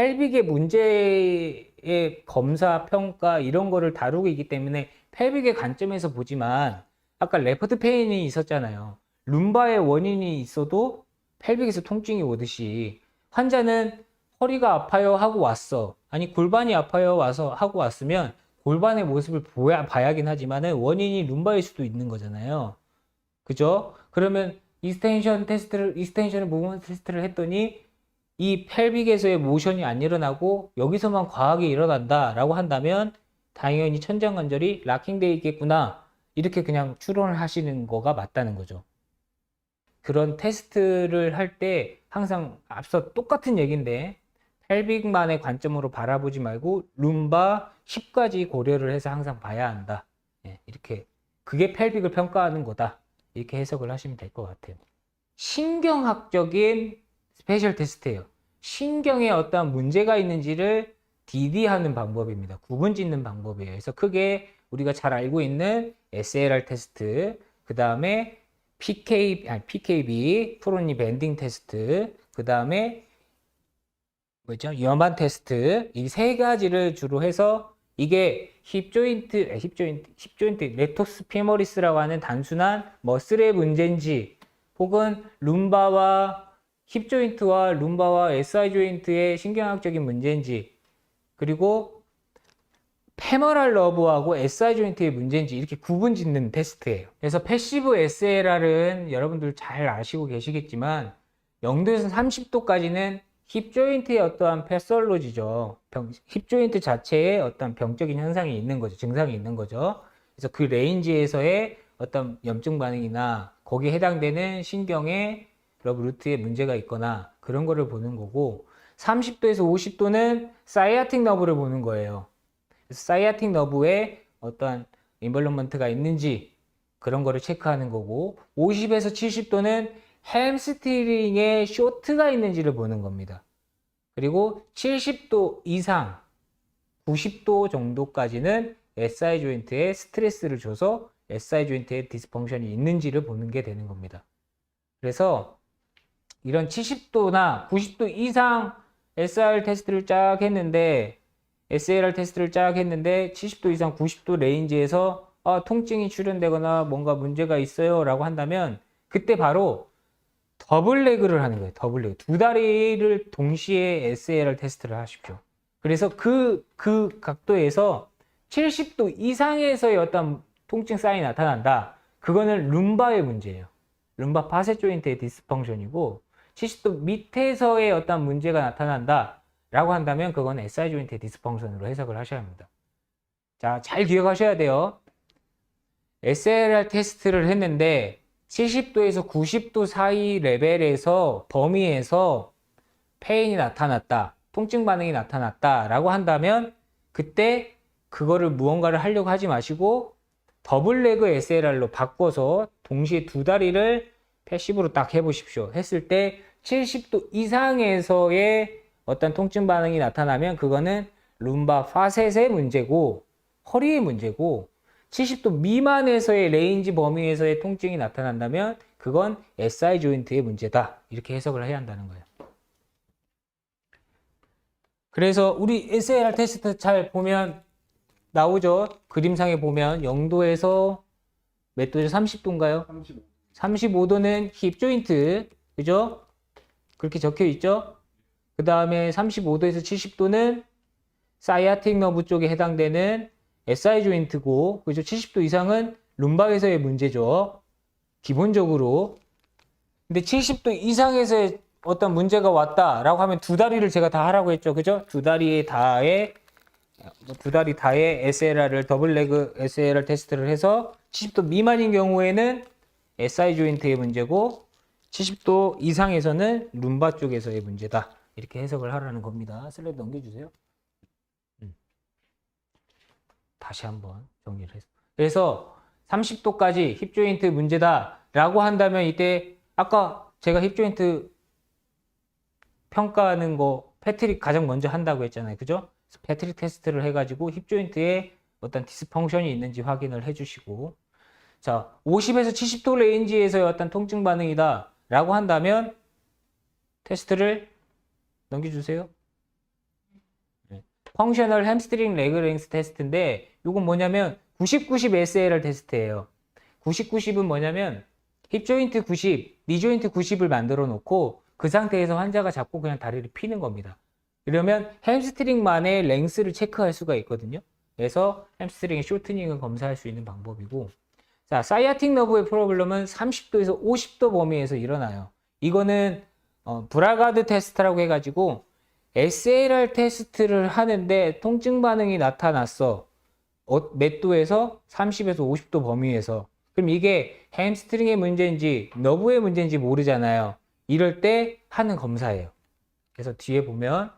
펠빅의 문제의 검사, 평가 이런 거를 다루고 있기 때문에 펠빅의 관점에서 보지만 아까 레퍼트 페인이 있었잖아요. 룸바의 원인이 있어도 펠빅에서 통증이 오듯이 환자는 허리가 아파요 하고 왔어. 아니 골반이 아파요 와서 하고 왔으면 골반의 모습을 보야, 봐야긴 하지만은 원인이 룸바일 수도 있는 거잖아요. 그죠? 그러면 이스텐션 테스트를 이스텐션 무브먼트 테스트를 했더니 이 펠빅에서의 모션이 안 일어나고 여기서만 과하게 일어난다라고 한다면 당연히 천장관절이 락킹돼 있겠구나 이렇게 그냥 추론을 하시는 거가 맞다는 거죠. 그런 테스트를 할 때 항상 앞서 똑같은 얘기인데 펠빅만의 관점으로 바라보지 말고 룸바 힙까지 고려를 해서 항상 봐야 한다. 예, 이렇게 그게 펠빅을 평가하는 거다. 이렇게 해석을 하시면 될 것 같아요. 신경학적인 스페셜 테스트예요. 신경에 어떠한 문제가 있는지를 DD하는 방법입니다. 구분 짓는 방법이에요. 그래서 크게 우리가 잘 알고 있는 SLR 테스트, 그 다음에 PK, 아니, PKB, 프로니 밴딩 테스트, 그 다음에 뭐죠? 염한 테스트, 이 세 가지를 주로 해서 이게 힙 조인트, 힙 조인트, 힙 조인트, 레토스 피머리스라고 하는 단순한 머슬의 문제인지 혹은 룸바와 힙 조인트와 룸바와 SI 조인트의 신경학적인 문제인지 그리고 페머럴 러브하고 SI 조인트의 문제인지 이렇게 구분 짓는 테스트예요. 그래서 패시브 SLR은 여러분들 잘 아시고 계시겠지만 0도에서 30도까지는 힙 조인트의 어떠한 패설로지죠. 병, 힙 조인트 자체에 어떤 병적인 현상이 있는 거죠. 증상이 있는 거죠. 그래서 그 레인지에서의 어떤 염증 반응이나 거기에 해당되는 신경의 러브 루트에 문제가 있거나 그런 거를 보는 거고 30도에서 50도는 사이아틱 너브를 보는 거예요. 사이아틱 너브에 어떠한 인벌런먼트가 있는지 그런 거를 체크하는 거고 50에서 70도는 햄스트링에 쇼트가 있는지를 보는 겁니다. 그리고 70도 이상 90도 정도까지는 SI 조인트에 스트레스를 줘서 SI 조인트에 디스펑션이 있는지를 보는 게 되는 겁니다. 그래서 이런 70도나 90도 이상 SR 테스트를 쫙 했는데 SLR 테스트를 쫙 했는데 70도 이상 90도 레인지에서 아, 통증이 출현되거나 뭔가 문제가 있어요 라고 한다면 그때 바로 더블 레그를 하는 거예요. 더블 레그. 두 다리를 동시에 SLR 테스트를 하십시오. 그래서 그, 그 각도에서 70도 이상에서의 어떤 통증 사인이 나타난다. 그거는 룸바의 문제예요. 룸바 파세 조인트의 디스펑션이고 70도 밑에서의 어떤 문제가 나타난다. 라고 한다면 그건 SI 조인트의 디스펑션으로 해석을 하셔야 합니다. 자, 잘 기억하셔야 돼요. SLR 테스트를 했는데 70도에서 90도 사이 레벨에서 범위에서 페인이 나타났다. 통증 반응이 나타났다. 라고 한다면 그때 그거를 무언가를 하려고 하지 마시고 더블 레그 SLR로 바꿔서 동시에 두 다리를 패시브로 딱 해보십시오. 했을 때 70도 이상에서의 어떤 통증 반응이 나타나면 그거는 룸바 파셋의 문제고 허리의 문제고 70도 미만에서의 레인지 범위에서의 통증이 나타난다면 그건 SI 조인트의 문제다. 이렇게 해석을 해야 한다는 거예요. 그래서 우리 SLR 테스트 잘 보면 나오죠. 그림상에 보면 0도에서 몇 도죠? 30도인가요? 35. 35도는 힙 조인트. 그죠? 그렇게 적혀 있죠? 그 다음에 35도에서 70도는 사이아틱 너브 쪽에 해당되는 SI 조인트고, 그죠? 70도 이상은 룸바에서의 문제죠. 기본적으로. 근데 70도 이상에서의 어떤 문제가 왔다라고 하면 두 다리를 제가 다 하라고 했죠. 그죠? 두 다리에 다에 두 다리 다에 SLR을 더블 레그 SLR 테스트를 해서 70도 미만인 경우에는 SI 조인트의 문제고 70도 이상에서는 룸바 쪽에서의 문제다. 이렇게 해석을 하라는 겁니다. 슬라이드 넘겨주세요. 음. 다시 한번 정리를 해서. 그래서 30도까지 힙 조인트 문제다 라고 한다면 이때 아까 제가 힙 조인트 평가하는 거 패트릭 가장 먼저 한다고 했잖아요. 그죠? 패트릭 테스트를 해가지고 힙 조인트에 어떤 디스펑션이 있는지 확인을 해주시고 자 50에서 70도 레인지에서의 어떤 통증 반응이다 라고 한다면 테스트를 넘겨주세요. 펑셔널 햄스트링 레그 랭스 테스트인데 이건 뭐냐면 90 90 SLR 테스트예요. 90 90은 뭐냐면 힙 조인트 90, 니 조인트 90을 만들어 놓고 그 상태에서 환자가 잡고 그냥 다리를 피는 겁니다. 이러면 햄스트링만의 랭스를 체크할 수가 있거든요. 그래서 햄스트링의 쇼트닝을 검사할 수 있는 방법이고 자, 사이아틱 너브의 프로블럼은 30도에서 50도 범위에서 일어나요. 이거는 어, 브라가드 테스트라고 해가지고 SLR 테스트를 하는데 통증 반응이 나타났어. 어, 몇 도에서 30에서 50도 범위에서. 그럼 이게 햄스트링의 문제인지 너브의 문제인지 모르잖아요. 이럴 때 하는 검사예요. 그래서 뒤에 보면